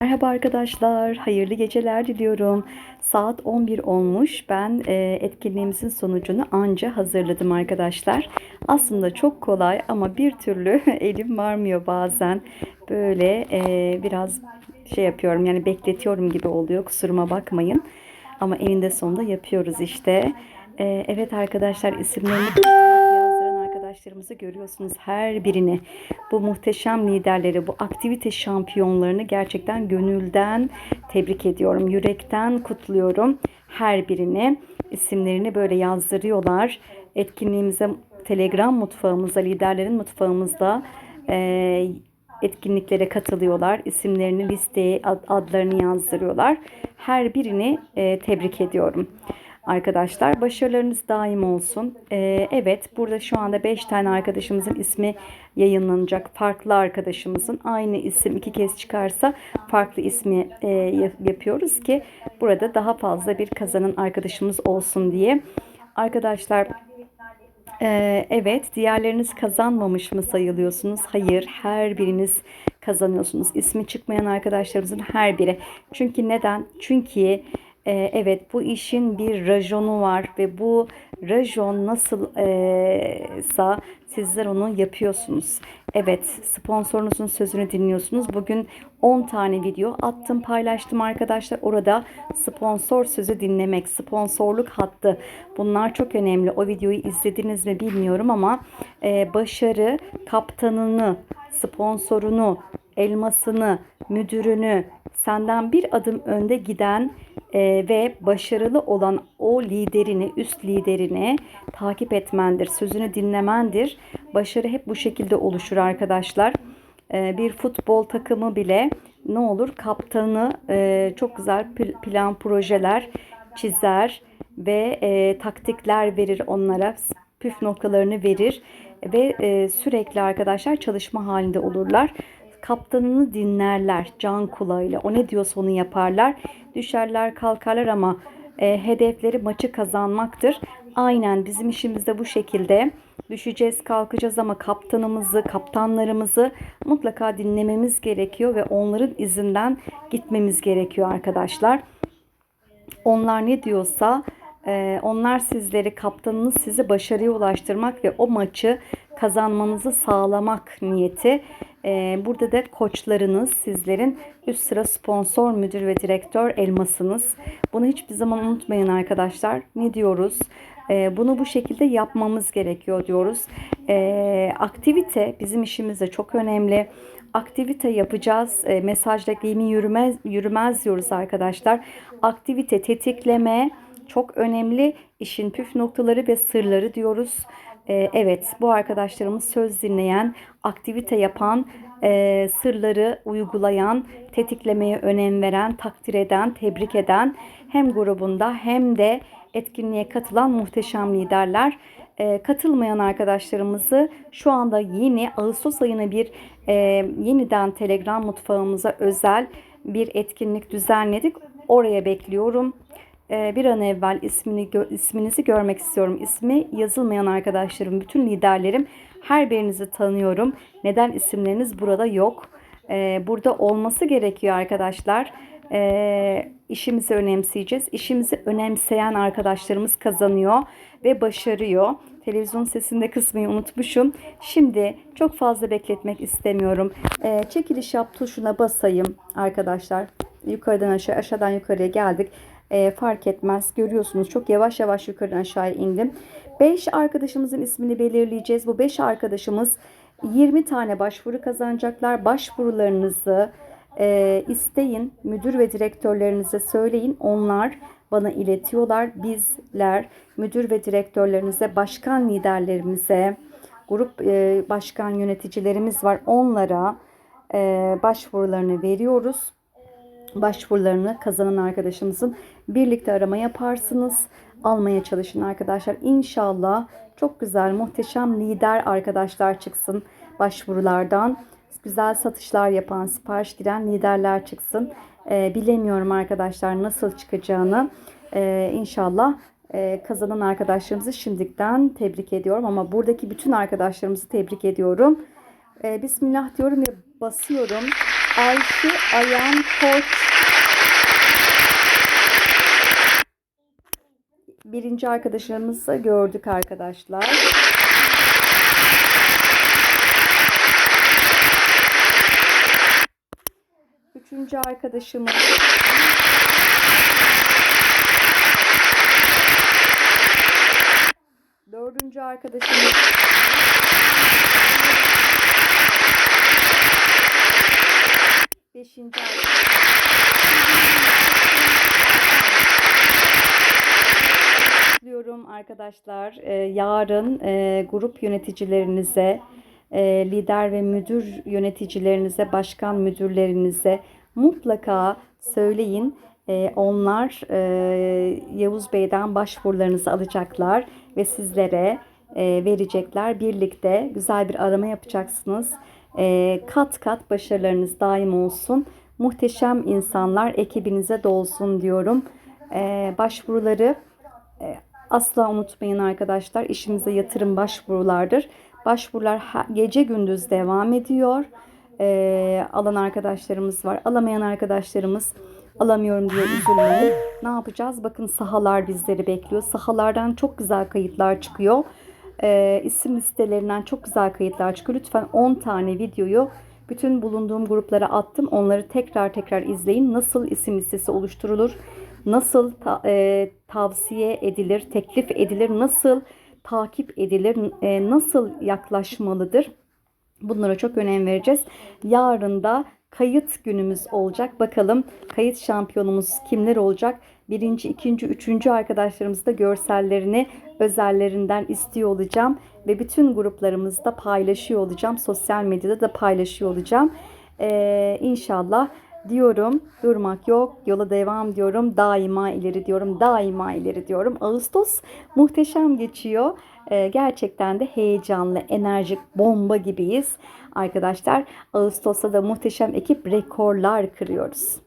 Merhaba arkadaşlar, hayırlı geceler diliyorum. Saat 11 olmuş. Ben e, etkinliğimizin sonucunu anca hazırladım arkadaşlar. Aslında çok kolay ama bir türlü elim varmıyor bazen. Böyle e, biraz şey yapıyorum yani bekletiyorum gibi oluyor. Kusuruma bakmayın. Ama eninde sonunda yapıyoruz işte. E, evet arkadaşlar isimlerini arkadaşlarımızı görüyorsunuz her birini. Bu muhteşem liderleri, bu aktivite şampiyonlarını gerçekten gönülden tebrik ediyorum. Yürekten kutluyorum her birini. isimlerini böyle yazdırıyorlar. Etkinliğimize Telegram mutfağımızda, liderlerin mutfağımızda e, etkinliklere katılıyorlar. İsimlerini listeye ad- adlarını yazdırıyorlar. Her birini e, tebrik ediyorum. Arkadaşlar başarılarınız daim olsun. Ee, evet burada şu anda 5 tane arkadaşımızın ismi yayınlanacak. Farklı arkadaşımızın aynı isim iki kez çıkarsa farklı ismi e, yap- yapıyoruz ki burada daha fazla bir kazanan arkadaşımız olsun diye. Arkadaşlar ee, evet, diğerleriniz kazanmamış mı sayılıyorsunuz? Hayır, her biriniz kazanıyorsunuz. İsmi çıkmayan arkadaşlarımızın her biri. Çünkü neden? Çünkü e, evet bu işin bir rajonu var ve bu rajon nasıl e, sizler onu yapıyorsunuz. Evet, sponsorunuzun sözünü dinliyorsunuz. Bugün 10 tane video attım, paylaştım arkadaşlar. Orada sponsor sözü dinlemek, sponsorluk hattı. Bunlar çok önemli. O videoyu izlediniz mi bilmiyorum ama e, başarı kaptanını, sponsorunu, elmasını, müdürünü, senden bir adım önde giden e, ve başarılı olan o liderini, üst liderini takip etmendir, sözünü dinlemendir. Başarı hep bu şekilde oluşur arkadaşlar. E, bir futbol takımı bile ne olur kaptanı e, çok güzel pl- plan projeler çizer ve e, taktikler verir onlara, püf noktalarını verir ve e, sürekli arkadaşlar çalışma halinde olurlar kaptanını dinlerler can kulağıyla. O ne diyorsa onu yaparlar. Düşerler kalkarlar ama e, hedefleri maçı kazanmaktır. Aynen bizim işimizde bu şekilde. Düşeceğiz kalkacağız ama kaptanımızı, kaptanlarımızı mutlaka dinlememiz gerekiyor ve onların izinden gitmemiz gerekiyor arkadaşlar. Onlar ne diyorsa e, onlar sizleri kaptanınız sizi başarıya ulaştırmak ve o maçı kazanmanızı sağlamak niyeti. E, burada da koçlarınız sizlerin üst sıra sponsor, müdür ve direktör elmasınız. Bunu hiçbir zaman unutmayın arkadaşlar. Ne diyoruz? E, bunu bu şekilde yapmamız gerekiyor diyoruz. E, aktivite bizim işimizde çok önemli aktivite yapacağız. E, mesajla gemi yürümez, yürümez diyoruz arkadaşlar. Aktivite tetikleme çok önemli. İşin püf noktaları ve sırları diyoruz. E, evet bu arkadaşlarımız söz dinleyen, aktivite yapan, e, sırları uygulayan, tetiklemeye önem veren, takdir eden, tebrik eden hem grubunda hem de etkinliğe katılan muhteşem liderler. E, katılmayan arkadaşlarımızı şu anda yeni Ağustos ayına bir e, yeniden Telegram mutfağımıza özel bir etkinlik düzenledik. Oraya bekliyorum. E, bir an evvel ismini isminizi görmek istiyorum. İsmi yazılmayan arkadaşlarım, bütün liderlerim her birinizi tanıyorum. Neden isimleriniz burada yok? E, burada olması gerekiyor arkadaşlar. E, işimizi önemseyeceğiz. İşimizi önemseyen arkadaşlarımız kazanıyor ve başarıyor. Televizyon sesinde kısmayı unutmuşum. Şimdi çok fazla bekletmek istemiyorum. Çekiliş yap tuşuna basayım arkadaşlar. Yukarıdan aşağı, aşağıdan yukarıya geldik. E, fark etmez. Görüyorsunuz çok yavaş yavaş yukarıdan aşağıya indim. 5 arkadaşımızın ismini belirleyeceğiz. Bu 5 arkadaşımız 20 tane başvuru kazanacaklar. Başvurularınızı e, isteyin. Müdür ve direktörlerinize söyleyin. Onlar bana iletiyorlar. Bizler müdür ve direktörlerinize, başkan liderlerimize, grup e, başkan yöneticilerimiz var. Onlara e, başvurularını veriyoruz başvurularını kazanan arkadaşımızın birlikte arama yaparsınız. Almaya çalışın arkadaşlar. İnşallah çok güzel, muhteşem lider arkadaşlar çıksın başvurulardan. Güzel satışlar yapan, sipariş giren liderler çıksın. Ee, bilemiyorum arkadaşlar nasıl çıkacağını. Ee, inşallah e, kazanan arkadaşlarımızı şimdiden tebrik ediyorum. Ama buradaki bütün arkadaşlarımızı tebrik ediyorum. Ee, Bismillah diyorum ve basıyorum. Ayşe Ayan Koç. Birinci arkadaşlarımızı gördük arkadaşlar. Üçüncü arkadaşımız. Dördüncü arkadaşımız. Beşinci Diyorum arkadaşlar e, yarın e, grup yöneticilerinize, e, lider ve müdür yöneticilerinize, başkan müdürlerinize mutlaka söyleyin. Onlar Yavuz Bey'den başvurularınızı alacaklar ve sizlere verecekler. Birlikte güzel bir arama yapacaksınız. Kat kat başarılarınız daim olsun. Muhteşem insanlar ekibinize dolsun diyorum. Başvuruları asla unutmayın arkadaşlar. İşimize yatırım başvurulardır. Başvurular gece gündüz devam ediyor. E, alan arkadaşlarımız var. Alamayan arkadaşlarımız alamıyorum diye üzülmeyin. Ne yapacağız? Bakın sahalar bizleri bekliyor. Sahalardan çok güzel kayıtlar çıkıyor. E, isim listelerinden çok güzel kayıtlar çıkıyor. Lütfen 10 tane videoyu bütün bulunduğum gruplara attım. Onları tekrar tekrar izleyin. Nasıl isim listesi oluşturulur? Nasıl ta- e, tavsiye edilir, teklif edilir? Nasıl takip edilir? e, nasıl yaklaşmalıdır? Bunlara çok önem vereceğiz. Yarın da kayıt günümüz olacak. Bakalım kayıt şampiyonumuz kimler olacak? Birinci, ikinci, üçüncü arkadaşlarımız da görsellerini özellerinden istiyor olacağım. Ve bütün gruplarımızda paylaşıyor olacağım. Sosyal medyada da paylaşıyor olacağım. Ee, inşallah diyorum. Durmak yok. Yola devam diyorum. Daima ileri diyorum. Daima ileri diyorum. Ağustos muhteşem geçiyor. Ee, gerçekten de heyecanlı, enerjik, bomba gibiyiz. Arkadaşlar Ağustos'ta da muhteşem ekip rekorlar kırıyoruz.